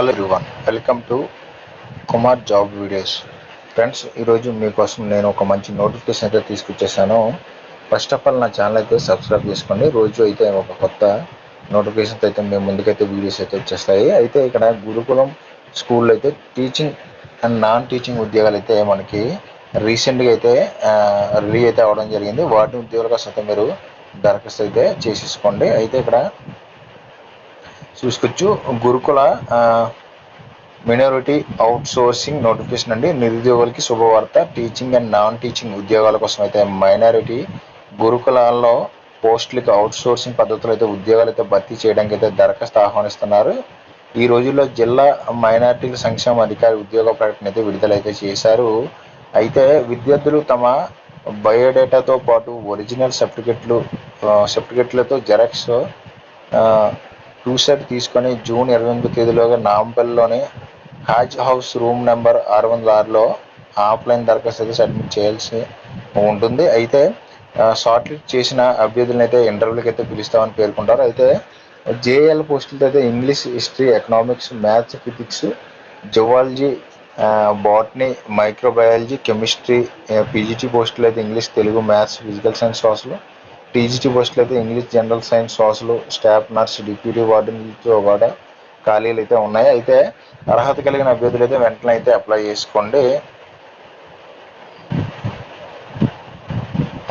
Hello everyone welcome to Kumar job videos friends ఈరోజు మీకోసం నేను ఒక మంచి నోటిఫికేషన్ అయితే తీసుకొచ్చేసాను. ఫస్ట్ ఆఫ్ ఆల్ నా ఛానల్ అయితే సబ్స్క్రైబ్ చేసుకోండి. రోజు అయితే ఒక కొత్త నోటిఫికేషన్స్ అయితే మేము ముందుకైతే వీడియోస్ అయితే వచ్చేస్తాయి. అయితే ఇక్కడ గురుకులం స్కూల్లో అయితే టీచింగ్ అండ్ నాన్ టీచింగ్ ఉద్యోగాలు అయితే మనకి రీసెంట్గా అయితే రిలీవ్ అయితే అవ్వడం జరిగింది. వాటి ఉద్యోగాల కోసం అయితే మీరు దరఖాస్తు అయితే చేసేసుకోండి. అయితే ఇక్కడ చూసుకోవచ్చు గురుకుల మినారిటీ అవుట్ సోర్సింగ్ నోటిఫికేషన్ అండి. నిరుద్యోగులకి శుభవార్త. టీచింగ్ అండ్ నాన్ టీచింగ్ ఉద్యోగాల కోసం అయితే మైనారిటీ గురుకులాల్లో పోస్టులకి అవుట్ సోర్సింగ్ పద్ధతులు అయితే ఉద్యోగాలు అయితే భర్తీ చేయడానికి అయితే దరఖాస్తు ఆహ్వానిస్తున్నారు. ఈ రోజుల్లో జిల్లా మైనారిటీల సంక్షేమ అధికారి ఉద్యోగ ప్రకటన అయితే విడుదలైతే చేశారు. అయితే విద్యార్థులు తమ బయోడేటాతో పాటు ఒరిజినల్ సర్టిఫికెట్లు సర్టిఫికెట్లతో జెరాక్స్ టూ సెట్ తీసుకొని జూన్ ఇరవై ఎనిమిది తేదీలోగా నాంపల్లిలోని హాజ్ హౌస్ రూమ్ నెంబర్ ఆరు వందల ఆరులో ఆఫ్లైన్ దరఖాస్తు అయితే సబ్మిట్ చేయాల్సి ఉంటుంది. అయితే షార్ట్ లిస్ట్ చేసిన అభ్యర్థులను అయితే ఇంటర్వ్యూకి అయితే పిలుస్తామని పేర్కొంటారు. అయితే జేఎల్ పోస్టులతో అయితే English history economics maths physics zoology botany microbiology chemistry PGT పోస్టులు అయితే English Telugu maths physical science social TGT పోస్టులు అయితే English general science social staff nurse deputy వార్డెన్తో కూడా ఖాళీలు అయితే ఉన్నాయి. అయితే అర్హత కలిగిన అభ్యర్థులు అయితే వెంటనే అయితే అప్లై చేసుకోండి.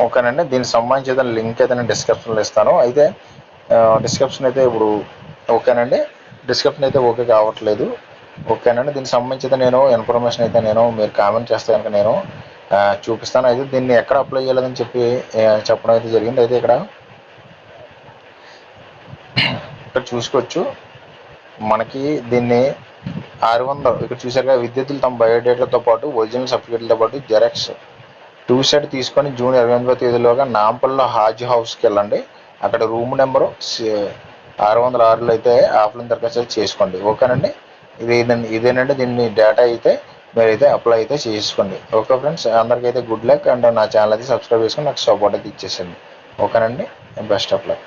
ఓకేనండి. దీనికి సంబంధించిన లింక్ అయితే నేను డిస్క్రిప్షన్లో ఇస్తాను. అయితే డిస్క్రిప్షన్ అయితే ఇప్పుడు ఓకేనండి. డిస్క్రిప్షన్ అయితే ఓకే కావట్లేదు. ఓకేనండి. దీనికి సంబంధించి నేను ఇన్ఫర్మేషన్ అయితే నేను మీరు కామెంట్ చేస్తే కనుక నేను చూపిస్తాను అయితే దీన్ని ఎక్కడ అప్లై చేయాలని చెప్పి చెప్పడం అయితే జరిగింది. అయితే ఇక్కడ ఇక్కడ చూసుకోవచ్చు. మనకి దీన్ని ఆరు వందలు ఇక్కడ చూసారుగా విద్యార్థులు తమ బయోడేటాతో పాటు ఒరిజినల్ సర్టిఫికేట్లతో పాటు జెరాక్స్ టూ సెట్ తీసుకొని జూన్ ఇరవై ఎనిమిదో తేదీలోగా నాంపల్లో హాజ్ హౌస్కి వెళ్ళండి. అక్కడ రూమ్ నెంబరు ఆరు వందల ఆరులో అయితే ఆఫ్లైన్ దరఖాస్తు చేసుకోండి ఓకేనండి? ఇది ఇదేనండి దీన్ని డేటా అయితే. మీరైతే అప్లై అయితే చేసుకోండి. ఓకే ఫ్రెండ్స్ అందరికైతే గుడ్ లక్ అండ్ నా ఛానల్ అయితే సబ్స్క్రైబ్ చేసుకొని నాకు సపోర్ట్ అయితే ఇచ్చేసండి ఓకేనండి? Best of luck